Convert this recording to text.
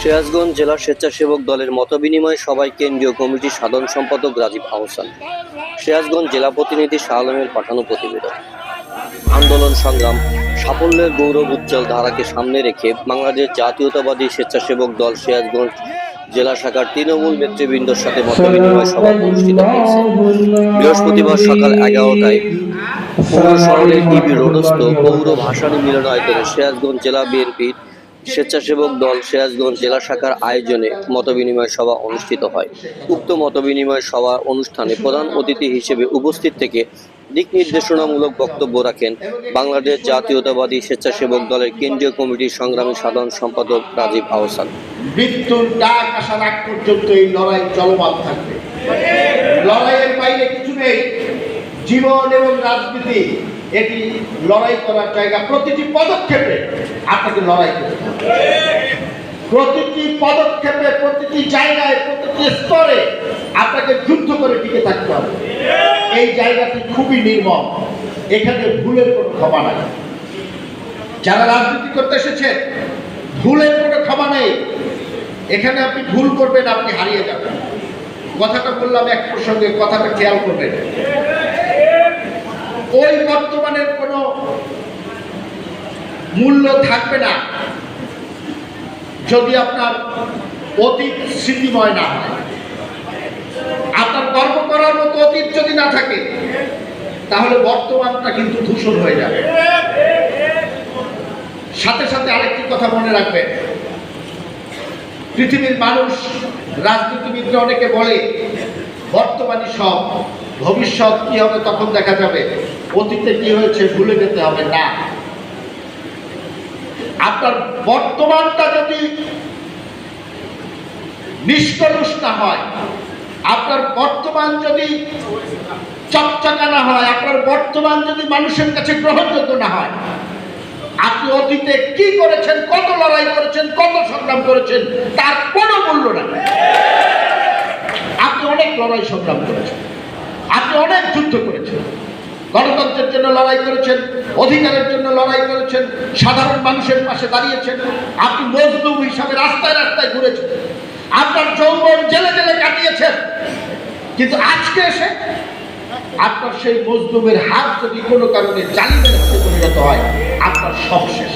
সিরাজগঞ্জ জেলা স্বেচ্ছাসেবক দলের মতবিনিময় সভায় কেন্দ্রীয় কমিটির সাধারণ সম্পাদক রাজীব আহসান। সিরাজগঞ্জ জেলা প্রতিনিধি শাহ আলমের পাঠানো প্রতিবেদন। আন্দোলন সংগ্রাম, সাফল্যের গৌরব উজ্জ্বল ধারাকে সামনে রেখে বাংলাদেশ জাতীয়তাবাদী স্বেচ্ছাসেবক দল সিরাজগঞ্জ জেলা শাখার তৃণমূল নেতৃবৃন্দর সাথে মতবিনিময় সভা অনুষ্ঠিত হয়েছে। বৃহস্পতিবার সকাল এগারোটায় পৌর শহরের ইবি রোডস্থ পৌর ভাসানী মিলনায়তনে সিরাজগঞ্জ জেলা বিএনপির স্বেচ্ছাসেবক দল সিরাজগঞ্জ জেলা শাখার আয়োজনে মতবিনিময় সভা অনুষ্ঠিত হয়। উক্ত মতবিনিময় সভা অনুষ্ঠানে প্রধান অতিথি হিসেবে উপস্থিত থেকে দিক নির্দেশনামূলক বক্তব্য রাখেন বাংলাদেশ জাতীয়তাবাদী স্বেচ্ছাসেবক দলের কেন্দ্রীয় কমিটির সংগ্রামী সাধারণ সম্পাদক রাজীব আহসান। মৃত্যুর ডাক আসার আগ পর্যন্ত এই লড়াই চলমান থাকবে। লড়াইয়ের বাইরে কিছু নেই। জীবন এবং রাজনীতি এটি লড়াই করার জায়গা। প্রতিটি পদক্ষেপে আপনাকে লড়াই করতে প্রতিটি পদক্ষেপে, প্রতিটি জায়গায়, প্রতিটি স্তরে আপনাকে যুদ্ধ করে টিকে থাকতে হবে। এই জায়গাটি খুবই নির্মম। এখানে ভুলের কোনো ক্ষমা নাই। যারা রাজনীতি করতে এসেছেন, ভুলের কোনো ক্ষমা নেই। এখানে আপনি ভুল করবেন, আপনি হারিয়ে যাবেন। কথাটা বললাম এক প্রসঙ্গে, কথাটা খেয়াল করবেন। বর্তমানের কোনো মূল্য থাকবে না যদি আপনার অতীত স্মৃতিময় না হয়। আপনার গর্ব করার মতো অতীত যদি না থাকে, তাহলে বর্তমানটা কিন্তু দূষণ হয়ে যাবে। সাথে সাথে আরেকটি কথা মনে রাখবেন। পৃথিবীর মানুষ, রাজনীতিবিদরা অনেকে বলে বর্তমানই সব, ভবিষ্যৎ কি হবে তখন দেখা যাবে। অতীতে কি হয়েছে ভুলে যেতে হবে? না। আপনার বর্তমানটা যদি নিষ্কলুষ না হয়, আপনার বর্তমান যদি চকচকা না হয়, আপনার বর্তমান যদি মানুষের কাছে গ্রহণযোগ্য না হয়, আপনি অতীতে কি করেছেন, কত লড়াই করেছেন, কত সংগ্রাম করেছেন, তার কোনো মূল্য নাই। আপনি অনেক লড়াই সংগ্রাম করেছেন, আপনি অনেক যুদ্ধ করেছেন। গণতন্ত্রের জন্য লড়াই করেছেন, অধিকারের জন্য লড়াই করেছেন, সাধারণ মানুষের পাশে দাঁড়িয়েছেন। আপনি মজদুম হিসাবে রাস্তায় রাস্তায় ঘুরেছেন। আপনার যৌবন জেলে জেলে কাটিয়েছেন। কিন্তু আজকে এসে আপনার সেই মজদুমের হাত যদি কোনো কারণে জালিমের হাতে পরিণত হয়, আপনার সব শেষ।